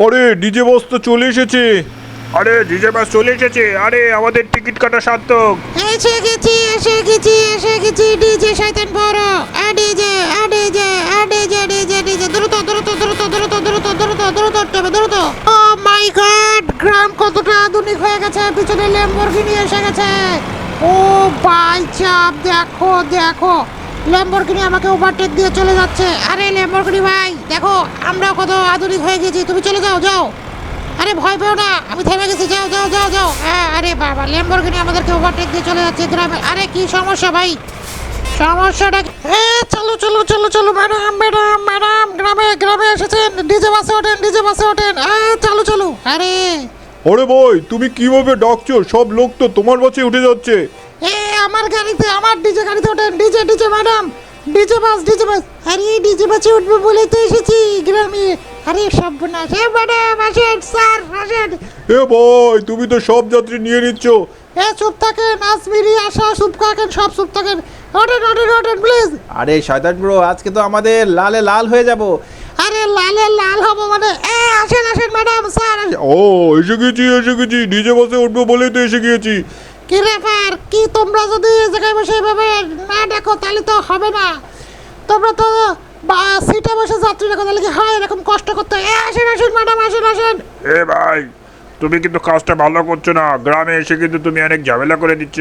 আরে ডিজে বাস তো চলে এসেছে। আরে ডিজে বাস চলে এসেছে। আরে আমাদের টিকিট কাটা সার্থক। এসে গেছি এসে গেছি এসে গেছি ডিজে শয়তান বড়। আডে যে আডে যে আডে যে ডিজে ডিজে। দ্রুত দ্রুত দ্রুত দ্রুত দ্রুত দ্রুত দ্রুত তবে দ্রুত। ও মাই গড গ্রাম কতটা আধুনিক হয়ে গেছে পিছনে ল্যাম্বরগিনি এসে গেছে। ও ভাই চাপ দেখো দেখো। ল্যাম্বরগিনি আমাকে ওভারটেক দিয়ে চলে যাচ্ছে। আরে ল্যাম্বরগিনি ভাই দেখো আমরা কত আধুনিক হয়ে গেছি। তুমি চলে যাও যাও। আরে ভয় পেও না আমি থেমে গেছি যাও যাও যাও যাও। হ্যাঁ আরে বাবা ল্যাম্বরগিনি আমাদেরকে ওভারটেক দিয়ে চলে যাচ্ছে গ্রামে। আরে কি সমস্যা ভাই? সমস্যাটা এ চলো চলো চলো চলো ম্যাডাম ম্যাডাম ম্যাডাম গ্রামে গ্রামে এসেছেন। ডিজে বাসে ওঠেন ডিজে বাসে ওঠেন। এ চলো চলো। আরে। আরে ভাই তুমি কীভাবে ডাকছো? সব লোক তো তোমার বাসে উঠে যাচ্ছে। এ আমার গাড়িতে আমার ডিজে গাড়িতে ওঠেন DJ DJ madam. DJ bus DJ bus. আরে ডিজে বাসে উঠবো বলেই তো এসেছি গ্রামে। আরে সব না সে ম্যাডাম আসেন স্যার আসেন। এ ভাই তুমি তো সব যাত্রী নিয়ে নিচ্ছ। এ চুপ থাকেন আসমিরি আশা চুপ থাকেন সব চুপ থাকেন। ওঠেন ওঠেন ওঠেন প্লিজ আরে শয়তান ব্রো আজকে তো আমাদের লালে লাল হয়ে যাব। আরে লালে লাল হব মানে এ আসেন আসেন ম্যাডাম স্যার। ও এসে গেছি এসে গেছি। ডিজে বাসে উঠবো বলেই তো এসে গিয়েছি। কি ব্যাপার? কি তোমরা যদি এই জায়গায় বসে এভাবে না দেখো তাহলে তো হবে না। তোমরা তো বা সিটে বসে যাত্রী দেখো তাহলে কি হয়? এরকম কষ্ট করতে হয়? এ আসেন আসেন ম্যাডাম আসেন আসেন। এ ভাই তুমি কিন্তু কাজটা ভালো করছ না। গ্রামে এসে কিন্তু তুমি অনেক ঝামেলা করে দিচ্ছ।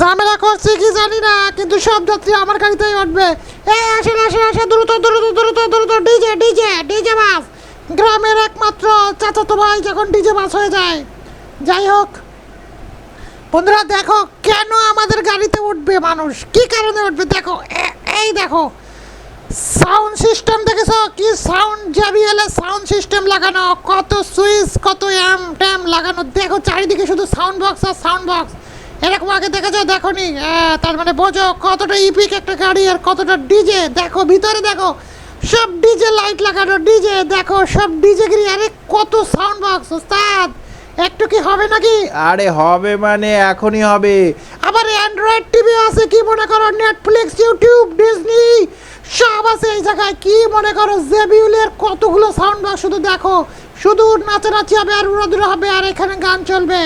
ঝামেলা করছি কি জানি না কিন্তু সব যাত্রী আমার গাড়িতেই উঠবে। এ আসেন আসেন আসেন দ্রুত দ্রুত দ্রুত দ্রুত ডিজে ডিজে ডিজে বাস। গ্রামের একমাত্র চাচাতো ভাই যখন ডিজে বাস হয়ে যায়। যাই হোক বন্ধুরা, দেখো কেন আমাদের গাড়িতে উঠবে মানুষ? কি কারণে উঠবে? দেখো এই দেখো সাউন্ড সিস্টেম দেখেছ? কি সাউন্ড জাবিএলে সাউন্ড সিস্টেম লাগানো? কত সুইচ কত অ্যাম ট্যাম লাগানো? দেখো, চারিদিকে শুধু সাউন্ড বক্স আর সাউন্ড বক্স এরকম আগে দেখেছ? দেখো নি তার মানে বোঝো কতটা ইপিক একটা গাড়ি আর কতটা ডিজে দেখো, ভিতরে দেখো, সব ডিজে লাইট লাগানো ডিজে দেখো, সব ডিজে গিরি আরে কত সাউন্ড বক্স ওস্তাদ! একটু কি হবে নাকি? আরে হবে মানে এখনই হবে। আবার অ্যান্ড্রয়েড টিভি আছে কি মনে করো? নেটফ্লিক্স ইউটিউব ডিজনি সব আছে এই জায়গায়। কি মনে করো? জেবিউলের কতগুলো সাউন্ড বক্স শুধু দেখো? শুধু নাচানাচি হবে আর উড়াদুরা হবে আর এখানে গান চলবে।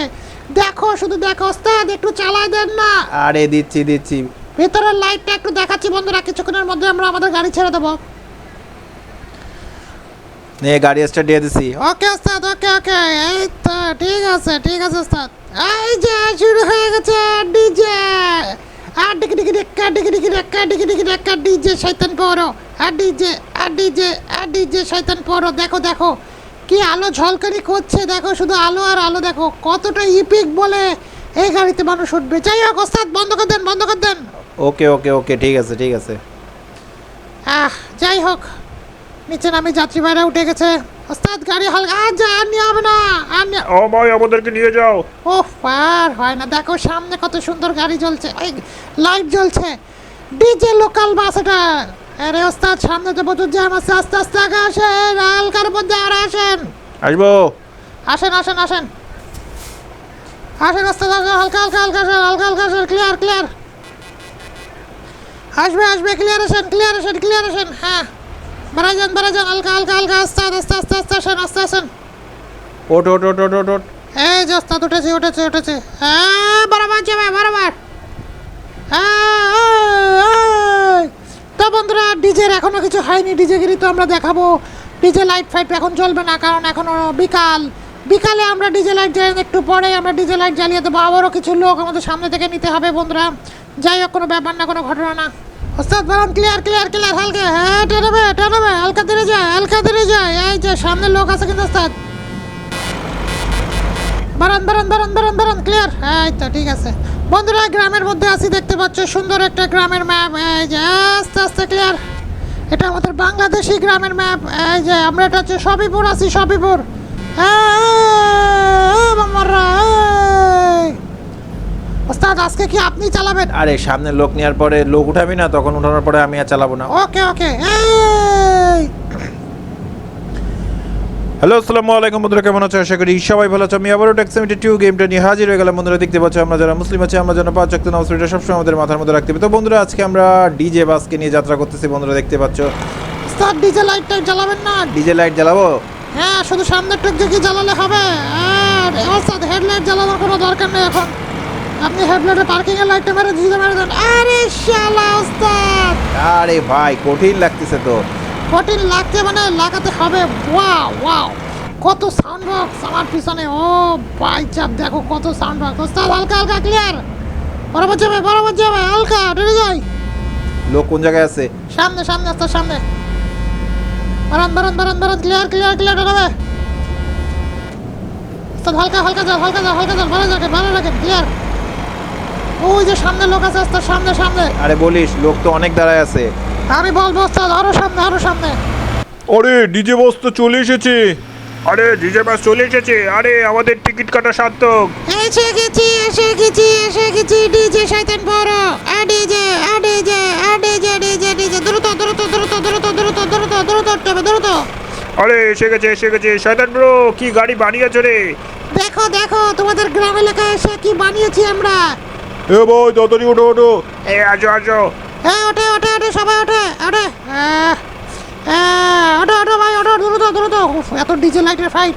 দেখো শুধু দেখো। ওস্তাদ একটু চালাই দেন না। আরে দিচ্ছি দিচ্ছি। ভেতরের লাইটটা একটু দেখাচ্ছি বন্ধুরা। কিছুক্ষণের মধ্যে আমরা আমাদের গাড়ি ছেড়ে দেবো। নে গাড়ি স্টার্ট দিয়ে দিছি। ওকে ওস্তাদ ওকে ওকে। এই তো ঠিক আছে ঠিক আছে ওস্তাদ। এই যে শুরু হয়ে গেছে ডিজে। আর ডিকি ডিকি ডেক্কা ডিকি ডিকি ডেক্কা ডিকি ডিকি ডেক্কা ডিজে শয়তান পড়ো আর ডিজে আর ডিজে আর ডিজে শয়তান পড়ো দেখো দেখো কি আলো ঝলকানি করছে। দেখো শুধু আলো আর আলো দেখো কতটা ইপিক বলে এই গাড়িতে মানুষ উঠবে। যাই হোক ওস্তাদ বন্ধ করে দেন বন্ধ করে দেন। ওকে ওকে ওকে ঠিক আছে ঠিক আছে। আহ যাই হোক। নিচে নামি যাত্রী ভাইরা উঠে গেছে। ওস্তাদ গাড়ি হালকা আর যা আর নিয়ে হবে না আর নিয়ে ও ভাই আমাদেরকে নিয়ে যাও। ও পার হয় না। দেখো সামনে কত সুন্দর গাড়ি জ্বলছে। এই লাইট জ্বলছে। ডিজে লোকাল বাস এটা। আরে ওস্তাদ সামনে তো প্রচুর জ্যাম আছে আস্তে আস্তে আগে আসেন। হালকার মধ্যে আর আসেন। আসব। আসেন আসেন আসেন। আসেন ওস্তাদ আসেন হালকা হালকা হালকা আসেন হালকা হালকা আসেন ক্লিয়ার ক্লিয়ার আসবে আসবে ক্লিয়ার আসেন ক্লিয়ার আসেন ক্লিয়ার আসেন হ্যাঁ। বাড়া যান বাড়া যান হালকা হালকা হালকা আস্তে আস্তে আস্তে আস্তে আসেন আস্তে আসেন। ওট ওট ওট ওট ওট ওট এই যে ওস্তাদ উঠেছে উঠেছে উঠেছে। হ্যাঁ বরাবর যাবে বরাবর। হ্যাঁ। তো বন্ধুরা ডিজের এখনও কিছু হয়নি ডিজেগিরি তো আমরা দেখাবো। ডিজে লাইট ফাইট এখন চলবে না কারণ এখনও বিকাল। বিকালে আমরা ডিজে লাইট জ্বালিয়ে একটু পরে আমরা ডিজে লাইট জ্বালিয়ে দেবো। আবারও কিছু লোক আমাদের সামনে থেকে নিতে হবে বন্ধুরা। যাই হোক কোনো ব্যাপার না কোনো ঘটনা না। ওস্তাদ বলুন ক্লিয়ার ক্লিয়ার ক্লিয়ার হালকা। হ্যাঁ টেনবে টেনবে হালকা ধীরে যায় হালকা ধীরে যায় এই যে, সামনে লোক আছে কিন্তু ওস্তাদ। বারান বারান বারান বারান বারান ক্লিয়ার এই তো, ঠিক আছে। বন্ধুরা, গ্রামের মধ্যে আছি, দেখতে পাচ্ছ, সুন্দর একটা গ্রামের ম্যাপ এই যে, আস্তে আস্তে ক্লিয়ার এটা আমাদের বাংলাদেশি গ্রামের ম্যাপ এই যে, আমরা এটা হচ্ছে সবিপুর আছি সবিপুর ওস্তাদ আজকে কি আপনি চালাবেন? আরে সামনে লোক নেওয়ার পরে লোক উঠাবি না তখন উঠানোর পরে আমি আর চালাবো না। ওকে ওকে হ্যালো আসসালামু আলাইকুম বন্ধুরা কেমন আছো? আশা করি সবাই ভালো আছো। আমি আবারও ট্যাক্সিমিটি টু গেমটা নিয়ে হাজির হয়ে গেলাম। বন্ধুরা দেখতে পাচ্ছ আমরা যারা মুসলিম আছি আমরা যেন পাঁচ চক্ত নামাজ এটা সবসময় আমাদের মাথার মধ্যে রাখতে হবে। তো বন্ধুরা আজকে আমরা ডিজে বাসকে নিয়ে যাত্রা করতেছি বন্ধুরা দেখতে পাচ্ছ। ওস্তাদ ডিজে লাইট টাইট জ্বালাবেন না? ডিজে লাইট জ্বালাবো? হ্যাঁ শুধু সামনের টুক জ্বালালে হবে। আর হেডলাইট জ্বালানোর কোনো দরকার নেই এখন। আপনি হেডলাইটে পার্কিং এর লাইটটা মেরে দিতে মেরে দেন। আরে শালা ওস্তাদ! আরে ভাই কঠিন লাগতেছে তো। কঠিন লাগছে মানে লাগাতে হবে। Wow wow. কত সাউন্ড বক্স আমার পিছনে। ও ভাই চাপ দেখো কত সাউন্ড বক্স ওস্তাদ হালকা হালকা ক্লিয়ার বরাবর যাবে বরাবর যাবে হালকা ডেরে যাই। লোক কোন জায়গায় আছে? সামনে সামনে ওস্তাদ সামনে। বারান বারান বারান বারান ক্লিয়ার ক্লিয়ার ক্লিয়ার ডেরাবে ওস্তাদ হালকা হালকা যাও হালকা যাও হালকা যাও ভালো রাখেন ভালো রাখেন ক্লিয়ার ওই যে সামনে লোক আছে ওস্তাদ সামনে সামনে। আরে বলিস লোক তো অনেক দাঁড়ায় আছে। আমি বলব ওস্তাদ আরও সামনে আরও সামনে। আরে ডিজে বস তো চলে এসেছে। আরে ডিজে বাস চলে এসেছে। আরে আমাদের টিকিট কাটা সার্থক। এসে গেছি এসে গেছি এসে গেছি ডিজে শয়তান বড়। আ ডিজে আ ডিজে আ ডিজে ডিজে ডিজে। দ্রুত দ্রুত দ্রুত দ্রুত দ্রুত দ্রুত দ্রুত হবে দ্রুত। আরে এসে গেছে এসে গেছে। শয়তান ব্রো কি গাড়ি বানিয়েছো রে? দেখো দেখো তোমাদের গ্রাম এলাকায় এসে কি বানিয়েছি আমরা? এ ভাই তাড়াতাড়ি ওঠো ওঠো। এ আজো আজো। হ্যাঁ ওঠে ওঠে ওঠে সবাই ওঠে ওঠে। আহ, আহ, ওঠো ওঠো ভাই ওঠো দ্রুত দ্রুত এত ডিজে লাইটের ফাইট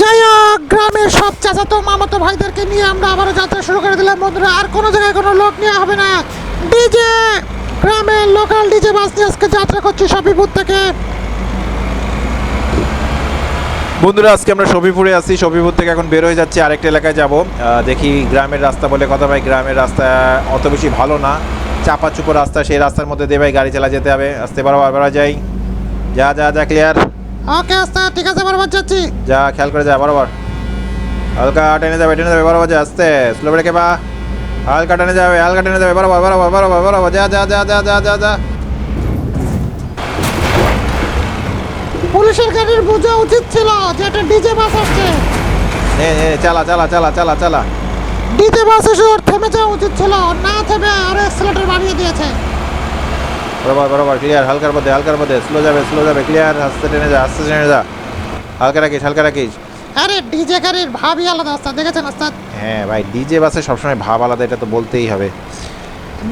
যাই হোক গ্রামের সব চাচাতো মামাতো ভাইদেরকে নিয়ে আমরা আবারও যাত্রা শুরু করে দিলাম বন্ধুরা। আর কোনো জায়গায় কোনো লোক নেওয়া হবে না। ডিজে গ্রামের লোকাল ডিজে বাস নিয়ে আজকে যাত্রা করছি সফিপুর থেকে। বন্ধুরা আজকে আমরা শফিপুরে আছি। শফিপুর থেকে এখন বের হয়ে যাচ্ছি আরেকটা এলাকায় যাব। দেখি গ্রামের রাস্তা বলে কথা ভাই গ্রামের রাস্তা অত বেশি ভালো না। চাপা চুপো রাস্তা সেই রাস্তার মধ্যে দিয়ে ভাই গাড়ি চালা যেতে হবে। আসতে পারো আবার যাই। যা যা যা ক্লিয়ার ওকে আস্তে ঠিক আছে বরাবর যাচ্ছি। যা খেয়াল করে যা বরাবর। হালকা টেনে যাবে টেনে যাবে বরাবর যা আস্তে। স্লো ব্রেকে বা। হালকা টেনে যাবে হালকা টেনে যাবে বরাবর বরাবর বরাবর বরাবর যা যা যা যা যা যা যা। পুলিশের গাড়ির বোঝা উচিত ছিল যে একটা ডিজে বাস আসছে। নে নে চালা চালা চালা চালা চালা। ডিজে বাস এসে ওর থেমে যাওয়া উচিত ছিল না থেমে আরও এক্সেলেটর বাড়িয়ে দিয়েছে। বরাবর বরাবর ক্লিয়ার হালকার মধ্যে হালকার মধ্যে। স্লো যাবে স্লো যাবে ক্লিয়ার আস্তে টেনে যা আস্তে টেনে যা। হালকা রাখিস হালকা রাখিস। আরে ডিজে গাড়ির ভাবই আলাদা ওস্তাদ দেখেছেন ওস্তাদ? হ্যাঁ ভাই ডিজে বাসে সবসময় ভাব আলাদা এটা তো বলতেই হবে।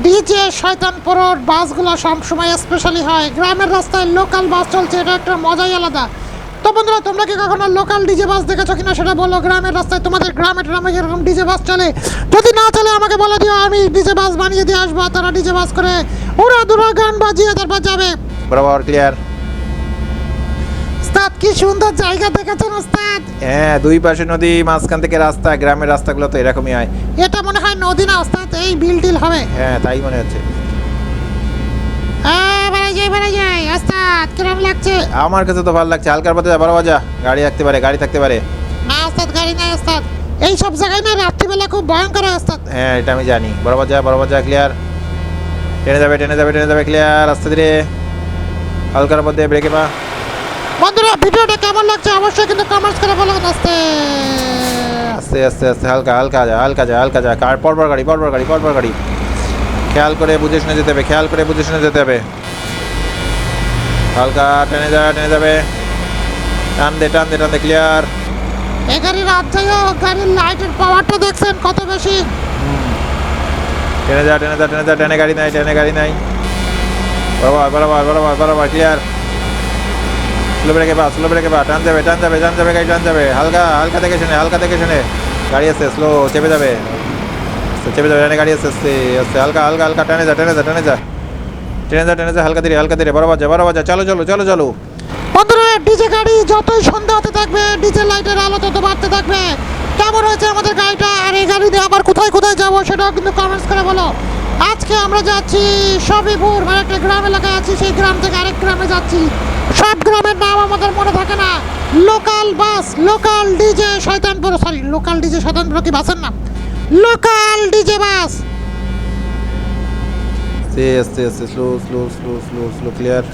ডিজে, শয়তান পরর, বাসগুলো সবসময় স্পেশালি হয়। গ্রামের রাস্তায় লোকাল বাস চলছে, এটা একটা মজাই আলাদা। তো বন্ধুরা, তোমরা কি কখনো লোকাল ডিজে বাস দেখেছ কিনা সেটা বলো। গ্রামের রাস্তায় তোমাদের গ্রামে গ্রামে এরকম ডিজে বাস চলে। যদি না চলে, আমাকে বলে দিও, আমি ডিজে বাস বানিয়ে দিয়ে আসব। তারা ডিজে বাস করে, ওরা দুরা গান বাজিয়ে তারপর যাবে। বরাবর ক্লিয়ার ওস্তাদ কি সুন্দর জায়গা দেখেছেন ওস্তাদ। হ্যাঁ দুই পাশে নদী মাঝখান থেকে রাস্তা গ্রামের রাস্তাগুলো তো এরকমই হয়। এটা মনে হয় নদী না ওস্তাদ এই বিল টিল হবে। হ্যাঁ তাই মনে হচ্ছে। বেড়ে যায় বেড়ে ওস্তাদ কিরম লাগছে? আমার কাছে তো ভালো লাগছে। হালকার পথে যা বরাবর যা গাড়ি থাকতে পারে গাড়ি থাকতে পারে। না ওস্তাদ গাড়ি নাই ওস্তাদ। এই সব জায়গায় না রাত্রিবেলা খুব ভয়ঙ্কর হয় ওস্তাদ। হ্যাঁ এটা আমি জানি। বরাবর যা বরাবর যা ক্লিয়ার টেনে যাবে টেনে যাবে টেনে যাবে ক্লিয়ার আস্তে ধীরে। হালকার মধ্যে ব্রেকে পা। বন্ধুরা ভিডিওটা কেমন লাগছে অবশ্যই কিন্তু কমেন্টস করে বলবেন। আস্তে। আস্তে আস্তে আস্তে হালকা হালকা যা হালকা যা হালকা যা। কার পরপর গাড়ি পরপর গাড়ি পরপর গাড়ি? খেয়াল করে বুঝে শুনে যেতে হবে খেয়াল করে বুঝে শুনে যেতে হবে। হালকা টেনে যা টেনে যাবে। টান দে টান দে টান দে ক্লিয়ার এই গাড়ির হোক গাড়ির লাইটের পাওয়ারটা দেখছেন কত বেশি? টেনে যা টেনে যা টেনে যা টেনে গাড়ি নাই টেনে গাড়ি নাই। বরাবর বরাবর বরাবর বরাবর ক্লিয়ার স্লো ব্রেকে বা স্লো ব্রেকে বা টান যাবে টান যাবে টান যাবে, গাড়ি, টান যাবে। হালকা হালকা দেখে শুনে, হালকা দেখে শুনে। গাড়ি আসছে স্লো চেপে যাবে। চেপে যাবে গাড়ি আসছে আস্তে আস্তে হালকা হালকা হালকা, টানে যা, টেনে যা টেনে যা। টেনে যা টেনে যা, হালকা ধীরে হালকা ধীরে। বরাবর যা বরাবর যা চলো চলো চলো চলো। বন্ধুরা, ডিজে গাড়ি যতই সন্ধ্যা হতে থাকবে, ডিজে লাইটের আলো তত বাড়তে থাকবে। কেমন হয়েছে আমাদের গাড়িটা? আর এই গাড়ি দিয়ে আবার কোথায় কোথায় যাব, সেটাও কিন্তু কমেন্টস করে বলো। আজকে আমরা যাচ্ছি সবিপুর মানে একটা গ্রাম এলাকায় আছি, সেই গ্রাম থেকে আরেক গ্রামে যাচ্ছি। সব গ্রামের নাম আমাদের মনে থাকে না। Local bus local DJ Shaitanpur sorry local DJ Shaitanpur কি বাসের নাম? Local DJ bus. আস্তে আস্তে আস্তে slow slow slow slow slow clear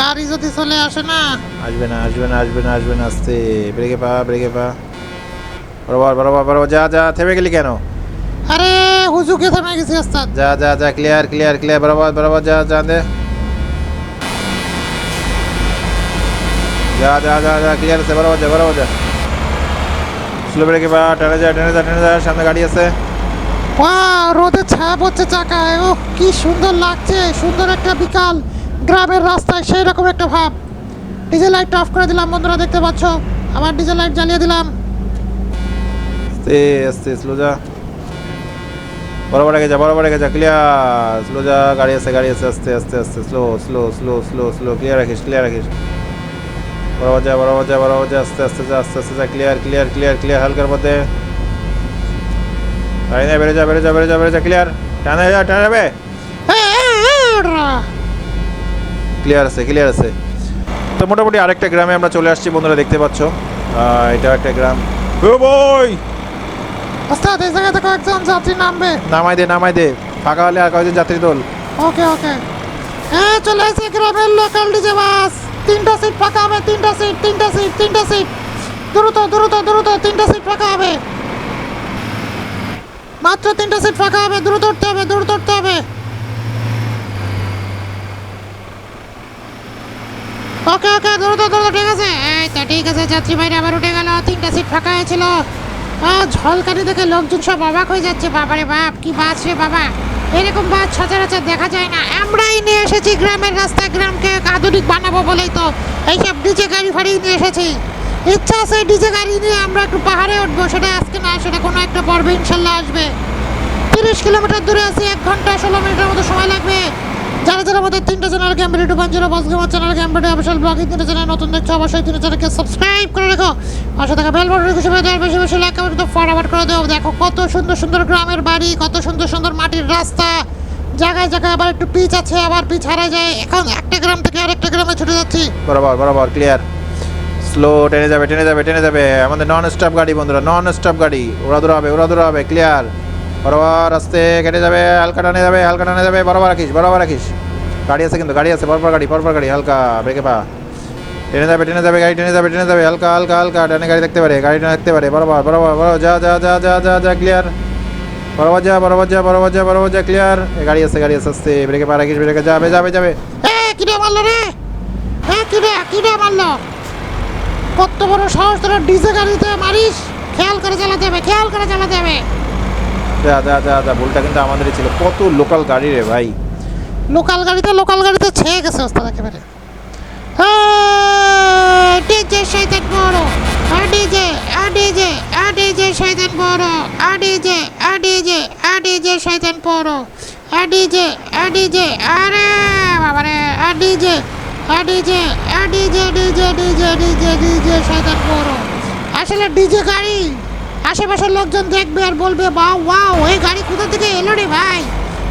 গাড়ি যদি চলে আসে না। আসবে না আসবে না আসবে না আসবে না আস্তে। ব্রেকে পা ব্রেকে পা। বরাবর বরাবর বরাবর যা যা থেমে গেলি কেন? আরে হুজুকে থেমে গেছি ওস্তাদ। যা যা যা ক্লিয়ার ক্লিয়ার ক্লিয়ার বরাবর বরাবর যা যা দে। যা যা যা যা ক্লিয়ার আছে বরাবর যা বরাবর যা স্লো ব্রেকে বা টেনে যা টেনে যা টেনে যা সামনে গাড়ি আছে। রোদে ছায়া পড়ছে চাকায় ও কি সুন্দর লাগছে সুন্দর একটা বিকাল। গ্রামের রাস্তায় সেই রকম একটা ভাব। ডিজেল লাইটটা অফ করে দিলাম বন্ধুরা দেখতে পাচ্ছ? আবার ডিজেল লাইট জ্বালিয়ে দিলাম। আস্তে আস্তে স্লো যা। বরাবর আগে যা বরাবর আগে যা ক্লিয়ার স্লো যা গাড়ি আছে গাড়ি আছে আস্তে আস্তে আস্তে slow slow slow slow slow clear রাখিস ক্লিয়ার রাখিস। বরাবর যা বরাবর যা বরাবর যা আস্তে আস্তে যা আস্তে আস্তে যা ক্লিয়ার ক্লিয়ার ক্লিয়ার ক্লিয়ার হালকার মধ্যে। গাড়ি না বেড়ে যা বেড়ে যা বেড়ে যা বেড়ে যা ক্লিয়ার টানা যা টানা যাবে। ক্লিয়ার আছে ক্লিয়ার আছে। তো মোটামুটি আরেকটা গ্রামে আমরা চলে আসছি বন্ধুরা দেখতে পাচ্ছ। এটা একটা গ্রাম। এ ভাই ওস্তাদ এই জায়গা থেকে একজন যাত্রী নামবে। নামাই দে নামাই দে। ফাঁকা হলে আর কয়েকজন যাত্রী দোল ওকে ওকে। হ্যাঁ চলে এসে গ্রামের লোকাল ডিজে বাস। তিনটা সিট ফাঁকা হবে তিনটা সিট তিনটা সিট তিনটা সিট দ্রুত দ্রুত দ্রুত, তিনটা সিট ফাঁকা হবে মাত্র তিনটা সিট ফাঁকা হবে দ্রুত উঠতে হবে, দ্রুত উঠতে হবে। ওকে ওকে, দ্রুত দ্রুত, ঠিক আছে। এই তো ঠিক আছে, যাত্রী ভাইরা, আবার উঠে গেল। তিনটা সিট ফাঁকা হয়েছিল। ঝলকানি দেখে লোকজন সব অবাক হয়ে যাচ্ছে। বাবারে বাপ, কি বাস রে বাবা। এরকম বাস সচরাচর দেখা যায় না। আমরাই নিয়ে এসেছি গ্রামের রাস্তা, গ্রামকে আধুনিক বানাবো বলেই তো এইসব ডিজে গাড়ি ফাড়ি নিয়ে এসেছি। ইচ্ছা আছে ডিজে গাড়ি নিয়ে আমরা একটু পাহাড়ে উঠবো, সেটা আজকে না, সেটা কোনো একটা পর্বে ইনশাল্লাহ আসবে। তিরিশ কিলোমিটার দূরে আছি, এক ঘণ্টা ষোলো মিনিটের মতো সময় লাগবে। যারা আমাদের তিনটা চ্যানেল চ্যানেল এই চ্যানেল নতুন অবশ্যই তিনটা চ্যানেলকে সাবস্ক্রাইব করে রেখো। পাশে থাকা করে দেবো দেখো কত সুন্দর সুন্দর গ্রামের বাড়ি, কত সুন্দর সুন্দর মাটির রাস্তা। আবার একটু পিচ আছে, আবার পিচ হারা যায়। এখন একটা গ্রাম থেকে আরেকটা গ্রামে ছুটে যাচ্ছি। ক্লিয়ার স্লো যাবে যাবে, টেনে যাবে। আমাদের নন স্টপ গাড়ি, বন্ধুরা নন স্টপ গাড়ি। ওরা দূর হবে ওরা ক্লিয়ার বরাবর আস্তে কেটে যাবে, হালকা টানে যাবে, হালকা টানে যাবে, বরাবর রাখিস বরাবর রাখিস গাড়ি আছে কিন্তু গাড়ি আছে পরপর গাড়ি পরপর গাড়ি হালকা ব্রেকে পা। টেনে যাবে টেনে যাবে গাড়ি টেনে যাবে টেনে যাবে হালকা হালকা হালকা টানে গাড়ি দেখতে পারে গাড়ি টানে দেখতে পারে বরাবর বরাবর বরাবর যা যা যা যা যা যা ক্লিয়ার বরাবর যা বরাবর যা বরাবর যা বরাবর যা ক্লিয়ার গাড়ি আছে গাড়ি আছে আস্তে ব্রেকে পা রাখিস ব্রেকে যাবে যাবে যাবে। এ কিরে মারলো রে? হ্যাঁ কিরে কিরে মারলো? কত বড় সাহস তোরা ডিজে গাড়িতে মারিস? খেয়াল করে চালাতে হবে খেয়াল করে চালাতে হবে। যা যা যা যা ভুলটা কিন্তু আমাদেরই ছিল। কত লোকাল গাড়ি রে ভাই। লোকাল গাড়িতে লোকাল গাড়িতে ছেয়ে গেছে ওস্তাদ একেবারে ডিজে শয়তান বড় ডিজে ডিজে ডিজে শয়তান বড় ডিজে ডিজে ডিজে শয়তান বড় ডিজে ডিজে আরে বাবারে DJ DJ DJ DJ DJ DJ DJ শয়তান বড় আসলে ডিজে গাড়ি আশেপাশের লোকজন দেখবে আর বলবে বা ওয়াও এই গাড়ি কোথা থেকে এলো রে ভাই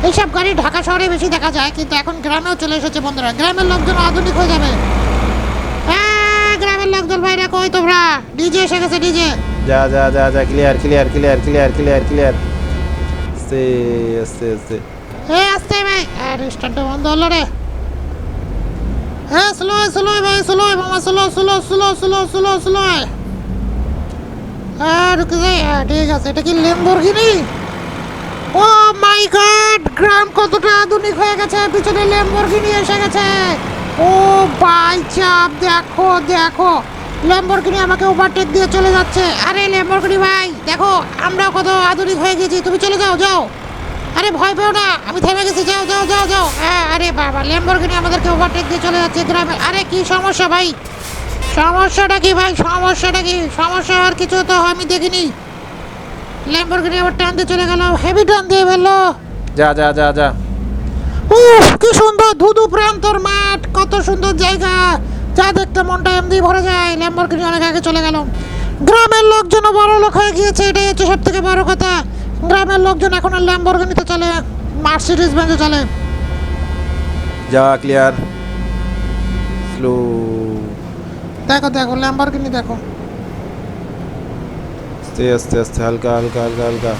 এইসব গাড়ি ঢাকা শহরে বেশি দেখা যায় কিন্তু এখন গ্রামেও চলে এসেছে বন্ধুরা। গ্রামের লোকজন আধুনিক হয়ে যাবে। হ্যাঁ, গ্রামের লোকজন ভাইরা কই তোমরা? ডিজে এসে গেছে ডিজে। যা যা যা যা clear clear clear clear clear clear আস্তে আস্তে আস্তে। এ আসতে ভাই। আর স্টার্টটা বন্ধ হলো রে। হ্যাঁ স্লো স্লো ভাই স্লো মামা slow slow slow slow slow slow যাই হ্যাঁ ঠিক আছে এটা কি লেম্বরগিনি ও মাই গড, গ্রাম কতটা আধুনিক হয়ে গেছে, পিছনে ল্যাম্বরগিনি এসে গেছে। ও বাই চাপ, দেখো দেখো ল্যাম্বরগিনি আমাকে ওভারটেক দিয়ে চলে যাচ্ছে। আরে ল্যাম্বরগিনি ভাই, দেখো আমরা কত আধুনিক হয়ে গেছি, তুমি চলে যাও যাও। আরে ভয় পেও না, আমি থেমে গেছি, যাও যাও যাও যাও। হ্যাঁ আরে বাবা ল্যাম্বরগিনি আমাদেরকে ওভারটেক দিয়ে চলে যাচ্ছে গ্রামে আরে কি সমস্যা ভাই? সমস্যাটা কি ভাই, সমস্যাটা কি? সমস্যা আর কিছু তো আমি দেখিনি। ল্যাম্বরগিনি আবার টান দিয়ে চলে গেল হেভি টান দিয়ে ফেলল। যা যা যা যা। উফ কি সুন্দর ধুধু প্রান্তর মাঠ কত সুন্দর জায়গা। যা দেখতে মনটা এমনি ভরে যায় ল্যাম্বরগিনি অনেক আগে চলে গেল। গ্রামের লোকজনও বড় লোক হয়ে গিয়েছে এটাই হচ্ছে সব থেকে বড় কথা। গ্রামের লোকজন এখন আর ল্যাম্বরগিনিতে চলে মার্সিডিজ বেঞ্চে চলে। যা ক্লিয়ার স্লো দেখো দেখো ল্যাম্বরগিনি দেখো। আস্তে আস্তে আস্তে হালকা হালকা হালকা হালকা।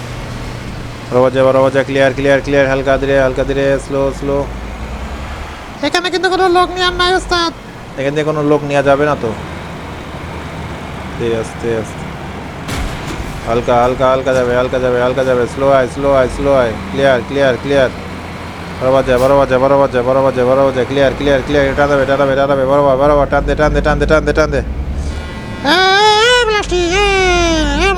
বরাবর যা বরাবর যা ক্লিয়ার ক্লিয়ার ক্লিয়ার হালকা ধীরে হালকা ধীরে স্লো স্লো এখানে কিন্তু কোনো লোক নিয়ে নাই ওস্তাদ। এখান থেকে কোনো লোক নেওয়া যাবে না তো? আস্তে আস্তে। হালকা হালকা হালকা যাবে হালকা যাবে হালকা যাবে। স্লো আয় স্লো আয় স্লো আয়। ক্লিয়ার ক্লিয়ার ক্লিয়ার বরাবর যা বরাবর যা বরাবর যা বরাবর যা বরাবর যা ক্লিয়ার ক্লিয়ার ক্লিয়ার টান দেবে টান দেবে টান দেবে বরাবর বরাবর টান দে টান দে টান দে টান দে টান দে। প্লাস্টিক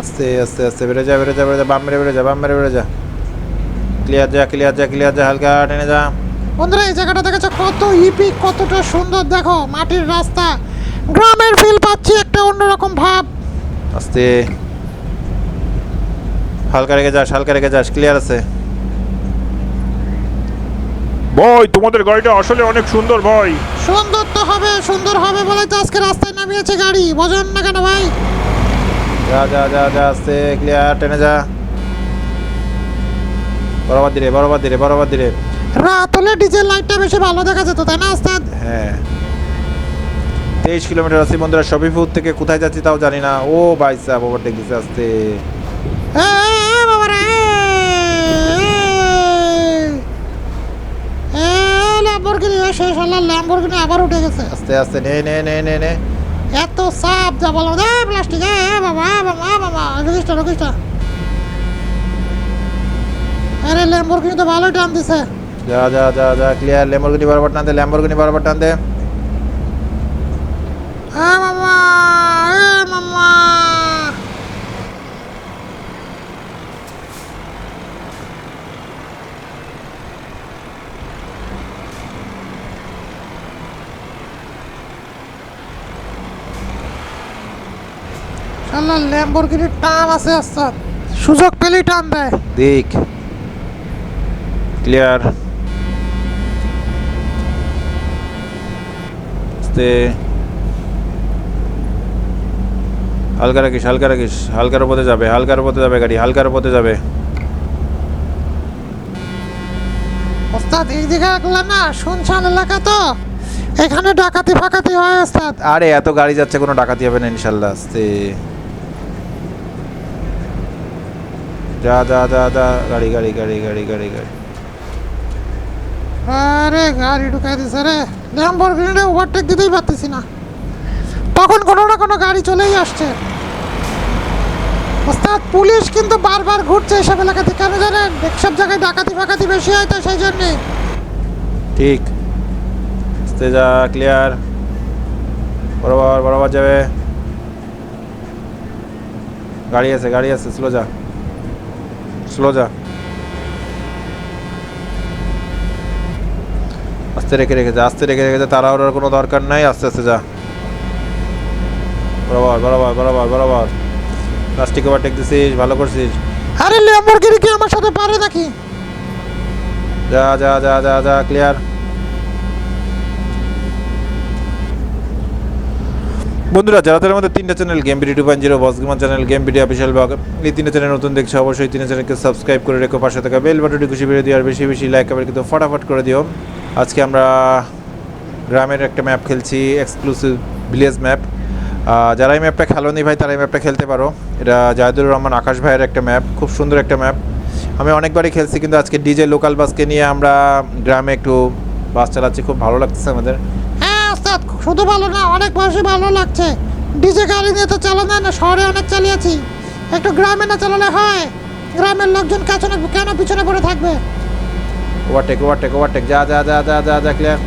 আস্তে আস্তে আস্তে বেড়ে যা বেড়ে যা বেড়ে যা বাম মেরে বেড়ে যা বাম মেরে বেড়ে যা। ক্লিয়ার যা ক্লিয়ার যা ক্লিয়ার যা হালকা টেনে যা। বন্ধুরা এই জায়গাটা দেখেছ? কত ইপিক কতটা সুন্দর। দেখো মাটির রাস্তা। গ্রামের ফিল পাচ্ছি একটা অন্যরকম ভাব। আস্তে। হালকা রেখে যাস হালকা রেখে যাস ক্লিয়ার আছে। ভাই তোমাদের গাড়িটা আসলে অনেক সুন্দর ভাই। সুন্দর তো হবে সুন্দর হবে বলে তো আজকে রাস্তায় নামিয়েছে গাড়ি। বোঝেন না কেন ভাই? যা যা যা যা আস্তে ক্লিয়ার টেনে যা। বরাবর দিরে বরাবর দিরে বরাবর দিরে রাত হলে ডিজেল লাইটটা বেশি ভালো দেখা যেত তাই না ওস্তাদ? হ্যাঁ। তেইশ কিলোমিটার আছে বন্ধুরা শফিপুর থেকে কোথায় যাচ্ছি তাও জানি না। ও বাইসা ওভারটেক দিছে আস্তে এ, এ, এ, বাবা রে, এ, এ, ল্যাম্বরগিনি শেষ হলো ল্যাম্বরগিনি আবার উঠে গেছে। আস্তে আস্তে নে নে নে নে নে। এত সাপ যা বলো। এ প্লাস্টিক এ বাবা বাবা বাবা রুকিসটা রুকিসটা আরে ল্যাম্বরগিনি তো ভালোই টান দিছে। যা যা যা যা ক্লিয়ার ল্যাম্বরগিনি বরাবর টান দে ল্যাম্বরগিনি বরাবর টান দে এ মামা এ মামা। ল্যাম্বরগিনির টান আছে আস্তাদ সুযোগ পেলেই টান দেয়। দেখ। ক্লিয়ার হালকা রাখিস হালকা রাখিস। হালকার উপরে যাবে হালকার উপরে যাবে গাড়ি হালকার উপরে যাবে। ওস্তাদ এই জায়গাগুলো না শুনশান এলাকা তো? এখানে ডাকাতি ফাকাতি হয় ওস্তাদ। আরে এত গাড়ি যাচ্ছে কোনো ডাকাতি হবে না ইনশাল্লাহ আস্তে। যা যা যা যা গাড়ি গাড়ি গাড়ি গাড়ি গাড়ি গাড়ি। আরে গাড়ি ঢুকাই দিছে রে। ল্যাম্বরগিনিরে ওভারটেক দিতেই পারতেছি না। তখন কোনো না কোনো গাড়ি চলেই আসছে। ওস্তাদ পুলিশ কিন্তু বারবার ঘুরছে এসব এলাকাতে। কেন জানেন? সব জায়গায় ডাকাতি ফাকাতি বেশি হয় তো সেই জন্যে। ঠিক। আস্তে যা ক্লিয়ার বরাবর বরাবর যাবে। গাড়ি আছে গাড়ি আছে স্লো যা। স্লো যা। আস্তে রেখে রেখে যা আস্তে রেখে রেখে যা তারা ওর কোনো দরকার নাই আস্তে আস্তে যা। বরাবর বরাবর বরাবর বরাবর। প্লাস্টিক ওভারটেক দিছিস ভালো করছিস। আরে ল্যাম্বরগিনি কি আমার সাথে পারে নাকি? যা যা যা যা যা ক্লিয়ার বন্ধুরা, যারা তাদের মধ্যে তিনটা channel game BD two point zero বসগিমান channel game BD official blog এই তিনটা চ্যানেল নতুন দেখছ অবশ্যই তিনটা চ্যানেলকে সাবস্ক্রাইব করে রেখো, পাশে থাকা বেল বাটনটি খুশি বেরিয়ে দিও, আর বেশি বেশি লাইক আবার কিন্তু ফটাফট করে দিও। আজকে আমরা গ্রামের একটা ম্যাপ খেলছি এক্সক্লুসিভ ভিলেজ ম্যাপ যারা এই ম্যাপটা খেলোনি ভাই, তারা এই ম্যাপটা খেলতে পারো। এটা জাহিদুর রহমান, আকাশ ভাইয়ের একটা ম্যাপ খুব সুন্দর একটা ম্যাপ আমি অনেকবারই খেলছি, কিন্তু আজকে ডিজে লোকাল বাসকে নিয়ে আমরা গ্রামে একটু বাস চালাচ্ছি, খুব ভালো লাগছে আমাদের। ওস্তাদ শুধু ভালো না, অনেক বয়সে ভালো লাগছে। ডিজে গাড়ি নিয়ে তো চালানো না, শহরে অনেক চালিয়েছি। একটু গ্রামে না চালালে হয়। গ্রামের লোকজন কেন কেন পিছনে পড়ে থাকবে? ওভারটেক ওভারটেক ওভারটেক যা যা যা যা যা যা ক্লিয়ার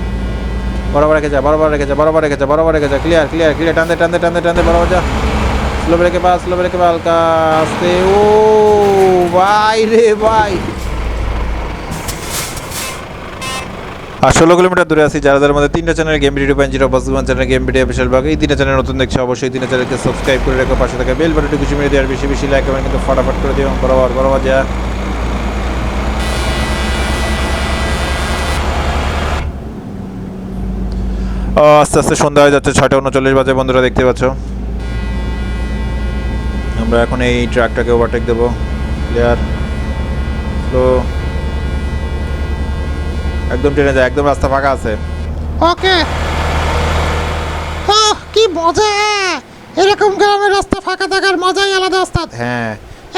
বরাবর রেখে যা, বরাবর রেখে যা, বরাবর রেখে যা, বরাবর রেখে ক্লিয়ার ক্লিয়ার ক্লিয়ার টানতে টানতে টানতে টানতে, বরাবর যা। স্লো ব্রেকে পা স্লো ব্রেকে পা হালকা আস্তে ও, ভাই রে ভাই। আর ষোলো কিলোমিটার দূরে আছি যারা যাদের মধ্যে তিনটা channel game video point zero বসগুমান channel game video বিশাল ভাগ এই তিনটা চ্যানেল নতুন দেখছে অবশ্যই তিনটা চ্যানেলকে সাবস্ক্রাইব করে রেখো, পাশে থাকা বেল বাটনটি কিছু মেরে দিয়ে আর বেশি বেশি লাইক এবং কিন্তু ফটাফট করে দিও, বরাবর বরাবর যা। আস্তে আস্তে সন্ধ্যা হয়ে যাচ্ছে, ছয়টা উনচল্লিশ বাজে, বন্ধুরা দেখতে পাচ্ছ। আমরা এখন এই ট্রাকটাকে ওভারটেক দেবো। ক্লিয়ার স্লো একদম ট্রেনে যায় একদম রাস্তা ফাঁকা আছে। ওকে। ওহ কি মজা। এরকম গ্রামের রাস্তা ফাঁকা থাকার মজাই আলাদা ওস্তাদ। হ্যাঁ।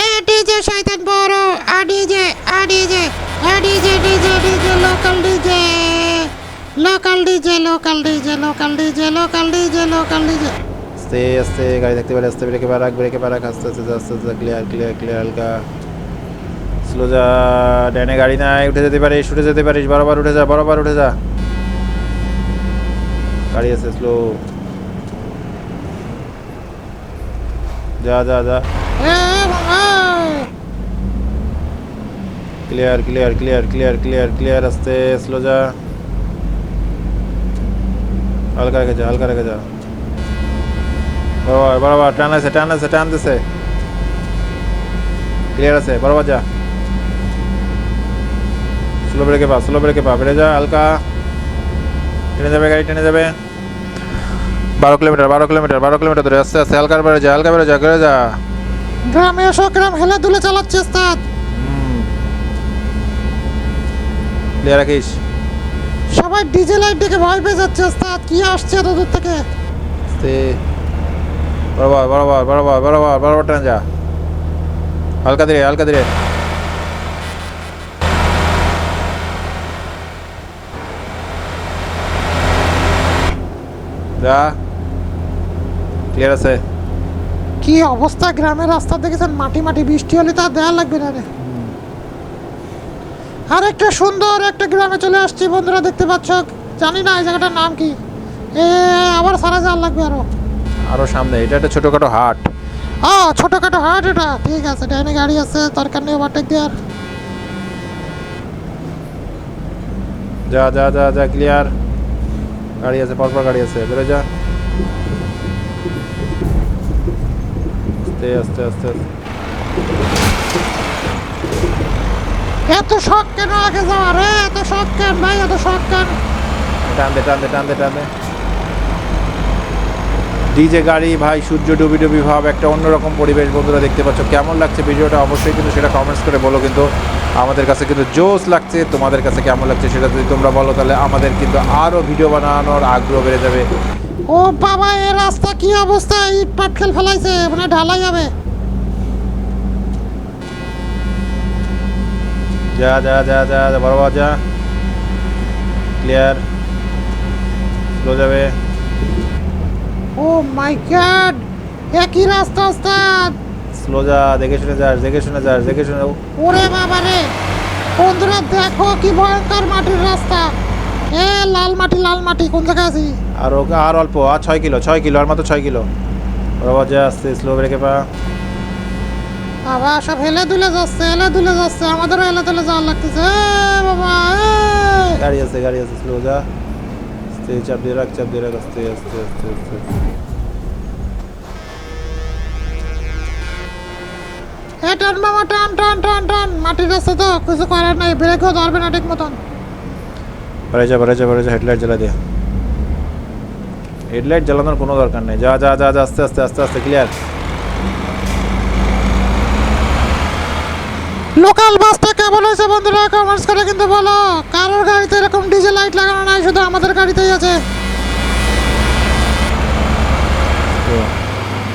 এ ডিজে শয়তান বড়। আ ডিজে আ ডিজে আ DJ DJ DJ local DJ. Local DJ local DJ local DJ local DJ local DJ. আস্তে আস্তে গাড়ি দেখতে পারে আস্তে ব্রেকে পারাক ব্রেকে পারাক আস্তে আস্তে আস্তে আস্তে ক্লিয়ার ক্লিয়ার ক্লিয়ার হালকা। স্লো যা ডাইনে গাড়ি নাই, উঠে যেতে পারিস, উঠে যেতে পারিস, বরাবর উঠে যা, বরাবর উঠে যা। গাড়ি আছে স্লো যা যা যা। Clear clear clear clear clear clear আস্তে স্লো যা। হালকা রেখে যা, হালকা রেখে যা। বরাবর বরাবর, টান আছে টান আছে, টান দিছে। ক্লিয়ার আছে, বরাবর যা। স্লো ব্রেকে পা স্লো ব্রেকে পা বেড়ে যা হালকা টেনে যাবে গাড়ি টেনে যাবে বারো কিলোমিটার বারো কিলোমিটার বারো কিলোমিটার ধরে আস্তে আস্তে হালকা বেড়ে যা হালকা বেড়ে যা করে যা গ্রামে এসো গ্রাম হেলে দুলে চালাচ্ছে ওস্তাদ ক্লিয়ার রাখিস সবাই ডিজে লাইট দেখে ভয় পেয়ে যাচ্ছে ওস্তাদ কি আসছে এত দূর থেকে বরাবর বরাবর বরাবর বরাবর বরাবর টান যা হালকা ধীরে হালকা ধীরে যা ক্লিয়ার আছে? কি অবস্থা গ্রামের রাস্তা দেখেছেন? মাটি মাটি বৃষ্টি হলে তা দেয়া লাগবে না রে। আর একটা সুন্দর একটা গ্রামে চলে আসছি বন্ধুরা দেখতে পাচ্ছ? জানি না এই জায়গাটার নাম কি। এ আবার সারা যাওয়ার লাগবে আরও। আরও সামনে এটা একটা ছোটখাটো হাট। ও ছোটখাটো হাট এটা। ঠিক আছে ডাইনে গাড়ি আছে দরকার নেই ওভারটেক দেওয়ার। যা যা যা যা ক্লিয়ার গাড়ি আছে পরপর গাড়ি আছে। বেরো যা। আস্তে আস্তে আস্তে এত শখ কেন আগে যাওয়ার এত শখ কেন ভাই এত শখ কেন টান দে টান দে টান দে টান দে ডিজে গাড়ি ভাই সূর্য ডুবি ডুবি ভাব একটা অন্যরকম পরিবেশ। বন্ধুরা দেখতে পাচ্ছ কেমন লাগছে ভিডিওটা? অবশ্যই কিন্তু সেটা কমেন্টস করে বলো কিন্তু। আমাদের কাছে কিন্তু জোস লাগছে তোমাদের কাছে কেমন লাগছে সেটা যদি তোমরা বলো তাহলে আমাদের কিন্তু আরও ভিডিও বানানোর আগ্রহ বেড়ে যাবে। ও বাবা এ রাস্তা কি অবস্থা? ইট পাটকেল ফেলাইছে মানে ঢালাই যাবে যা যা যা যা যা বরাবর যা। ক্লিয়ার স্লো যাবে। ও মাই গড একই রাস্তা ওস্তাদ। স্লো যা দেখে শুনে যাস দেখে শুনে যাস দেখে শুনে ওরে বাবা রে বন্ধুরা দেখো কি ভয়ঙ্কর মাটির রাস্তা। এ লাল মাটি লাল মাটি কোন জায়গায় আছি আর ওকে আর অল্প আর ছয় কিলো ছয় কিলো আর মাত্র ছয় কিলো। বরাবর যা আসতে স্লো ব্রেকে পা বাবা সব হেলে দুলে যাচ্ছে হেলে দুলে যাচ্ছে। আমাদেরও হেলে দুলে যাওয়ার লাগতেছে। বাবা গাড়ি আছে গাড়ি আছে স্লো যা। চাপ দিয়ে রাখ চাপ দিয়ে রাখ আস্তে আস্তে আস্তে আস্তে। এ টান মামা টান টান টান টান। মাটির রাস্তা তো কিছু করার নাই ব্রেকও ধরবে না ঠিক মতন। বাড়ি যা বাড়ি যা বাড়ি যা হেডলাইট জ্বালা দিয়ে হেডলাইট জ্বালানোর কোনো দরকার নেই। যা যা যা যা আস্তে আস্তে আস্তে আস্তে ক্লিয়ার লোকাল বাসটা কেমন হয়েছে বন্ধুরা? কমেন্টস করে কিন্তু বলো। কারোর গাড়িতে এরকম ডিজে লাইট লাগানো নাই শুধু আমাদের গাড়িতেই আছে।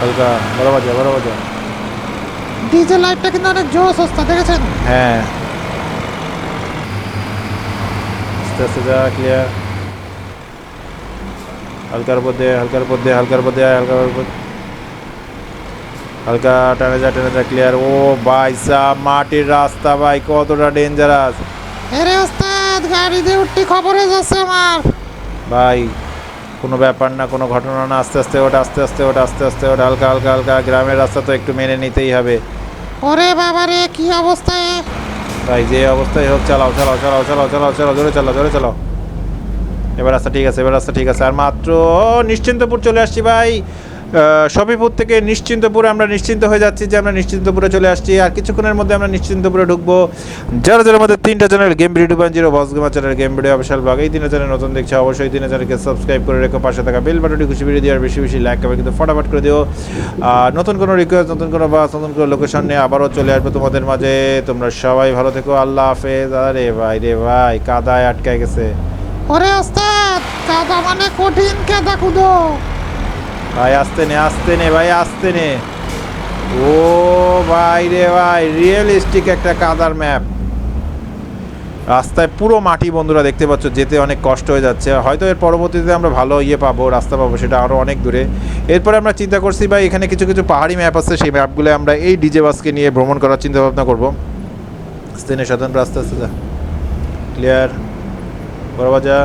হালকা বরাবর যা বরাবর যা ডিজে লাইটটা কিন্তু অনেক জোর সস্তা দেখেছেন? হ্যাঁ। আস্তে আস্তে যা ক্লিয়ার হালকার উপর দে হালকার উপর দে হালকার উপর দে হালকার উপর হালকা টানে যা টানে যা ক্লিয়ার ও ভাই সা মাটির রাস্তা ভাই কতটা ডেঞ্জারাস এরে ওস্তাদ গাড়ি দিয়ে উঠতে খবর যাচ্ছে আমার। ভাই কোনো ব্যাপার না কোনো ঘটনা না আস্তে আস্তে ওটা আস্তে আস্তে ওটা আস্তে আস্তে ওটা হালকা হালকা হালকা গ্রামের রাস্তা তো একটু মেনে নিতেই হবে। ওরে বাবা রে, কি অবস্থা? ভাই, যে অবস্থায় হোক, চালাও চালাও চালাও চালাও চালাও চালাও, জোরে চালাও জোরে চালাও। এবার রাস্তা ঠিক আছে, এবার রাস্তা ঠিক আছে। আর মাত্র নিশ্চিন্তপুর চলে আসছি ভাই। আহ, সফিপুর থেকে নিশ্চিন্তপুরে আমরা নিশ্চিন্ত হয়ে যাচ্ছি যে আমরা নিশ্চিন্তপুরে চলে আসছি। আর কিছুক্ষণের মধ্যে আমরা নিশ্চিন্তপুরে ঢুকবো। যারা যারা আমাদের তিনটা channel game video two zero boss channel game video official bug এই তিনটা চ্যানেল নতুন দেখছে অবশ্যই তিনটা চ্যানেলকে সাবস্ক্রাইব করে রেখো পাশে থাকা বেল বাটনটি খুশি ভিডিও দেওয়ার বেশি বেশি লাইক করবে কিন্তু ফটাফট করে দিও। আর নতুন কোনো রিকোয়েস্ট নতুন কোনো বাস নতুন কোনো লোকেশন নিয়ে আবারও চলে আসবে তোমাদের মাঝে। তোমরা সবাই ভালো থেকো আল্লাহ হাফেজ। আরে ভাই রে ভাই কাদায় আটকায় গেছে। ওরে ওস্তাদ কাদা মানে কঠিন কাদা কুদো। ভাই, আসতে নে আসতে নে ভাই, আসতে নে। ও ভাই রে ভাই রিয়েলিস্টিক একটা কাদার ম্যাপ রাস্তায় পুরো মাটি বন্ধুরা দেখতে পাচ্ছ, যেতে অনেক কষ্ট হয়ে যাচ্ছে। হয়তো এর পরবর্তীতে আমরা ভালো ইয়ে পাবো, রাস্তা পাবো, সেটা আরও অনেক দূরে। এরপরে আমরা চিন্তা করছি, ভাই, এখানে কিছু কিছু পাহাড়ি ম্যাপ আছে, সেই ম্যাপগুলো আমরা এই ডিজে বাসকে নিয়ে ভ্রমণ করার চিন্তা ভাবনা করব। আস্তে নে সাধারণ রাস্তা আস্তে যা। ক্লিয়ার বরাবর যা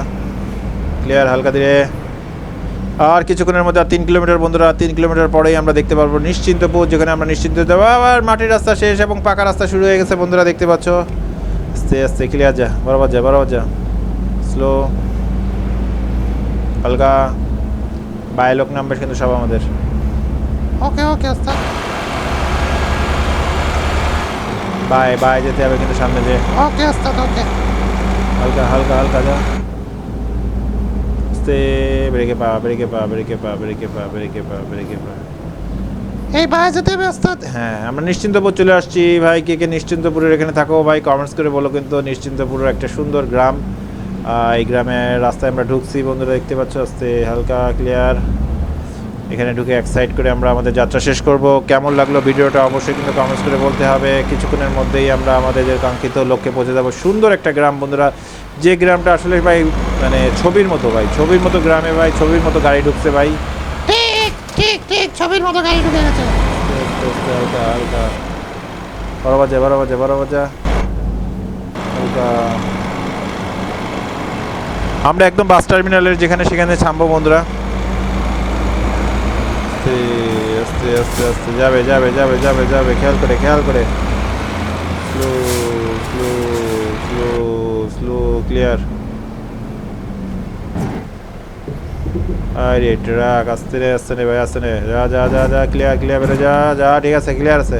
ক্লিয়ার হালকা ধীরে। আর কিছুক্ষণের মধ্যে আর তিন কিলোমিটার বন্ধুরা তিন কিলোমিটার পরেই আমরা দেখতে পারব নিশ্চিন্তপুর যেখানে আমরা নিশ্চিন্ত যাব। আবার মাটির রাস্তা শেষ এবং পাকা রাস্তা শুরু হয়ে গেছে বন্ধুরা দেখতে পাচ্ছ? আস্তে আস্তে ক্লিয়ার যা বরাবর যা বরাবর যা। স্লো হালকা। বাইরে লোক নামবে কিন্তু সব আমাদের। ওকে ওকে ওস্তাদ বাই বাই যেতে হবে কিন্তু সামনে যে। ওকে ওস্তাদ ওকে হালকা হালকা হালকা যা। আস্তে ব্রেকে পা ব্রেকে পা ব্রেকে পা ব্রেকে পা ব্রেকে পা ব্রেকে পা এই ভাই যেতে হবে ওস্তাদ হ্যাঁ আমরা নিশ্চিন্তপুর চলে আসছি। ভাই কে কে নিশ্চিন্তপুরের এখানে থাকো ভাই কমেন্টস করে বলো কিন্তু নিশ্চিন্তপুরের একটা সুন্দর গ্রাম। এই গ্রামের রাস্তায় আমরা ঢুকছি বন্ধুরা দেখতে পাচ্ছ আস্তে হালকা ক্লিয়ার এখানে ঢুকে এক সাইড করে আমরা আমাদের যাত্রা শেষ করব। কেমন লাগল ভিডিওটা অবশ্যই কিন্তু কমেন্টস করে বলতে হবে। কিছুক্ষণের মধ্যেই আমরা আমাদের কাঙ্ক্ষিত লক্ষ্যে পৌঁছে যাব। সুন্দর একটা গ্রাম বন্ধুরা। যে গ্রামটা আসলে ভাই মানে ছবির মতো ভাই ছবির মতো গ্রামে ভাই ছবির মতো গাড়ি ঢুকছে ভাই। ঠিক ঠিক ঠিক ছবির মতো গাড়ি ঢুকে গেছে। হালকা হালকা বড় বাজা বড় বাজা বড় বাজা। হালকা। আমরা একদম বাস টার্মিনালের যেখানে সেখানে থামবো বন্ধুরা। আস্তে আস্তে আস্তে যাবে যাবে যাবে যাবে যাবে খেয়াল করে খেয়াল করে। স্লো ক্লিয়ার আরে ট্রাক আসতে আসতে রে ভাই আসতে রে যা যা যা যা ক্লিয়ার ক্লিয়ার বেরো যা যা ঠিক আছে ক্লিয়ার আছে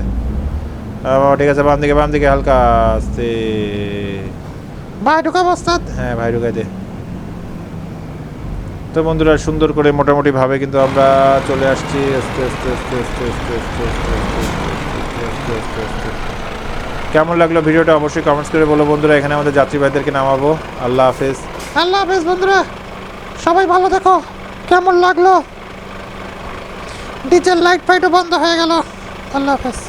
ঠিক আছে বাম দিকে বাম দিকে হালকা আস্তে ভাই ঢুকাবো ওস্তাদ হ্যাঁ ভাই ঢুকাই দে তো বন্ধুরা সুন্দর করে মোটামুটি ভাবে কিন্তু আমরা চলে আসছি আস্তে আস্তে আস্তে আস্তে আস্তে আস্তে আস্তে আস্তে আস্তে আস্তে আস্তে আস্তে কেমন লাগল ভিডিওটা অবশ্যই কমেন্টস করে বলো বন্ধুরা। এখানে আমাদের যাত্রীবাহীদেরকে নামাবো। আল্লাহ হাফেজ। আল্লাহ হাফেজ বন্ধুরা। সবাই ভালো দেখো কেমন লাগল? ডিজেল লাইট ফাইটও বন্ধ হয়ে গেল। আল্লাহ হাফেজ।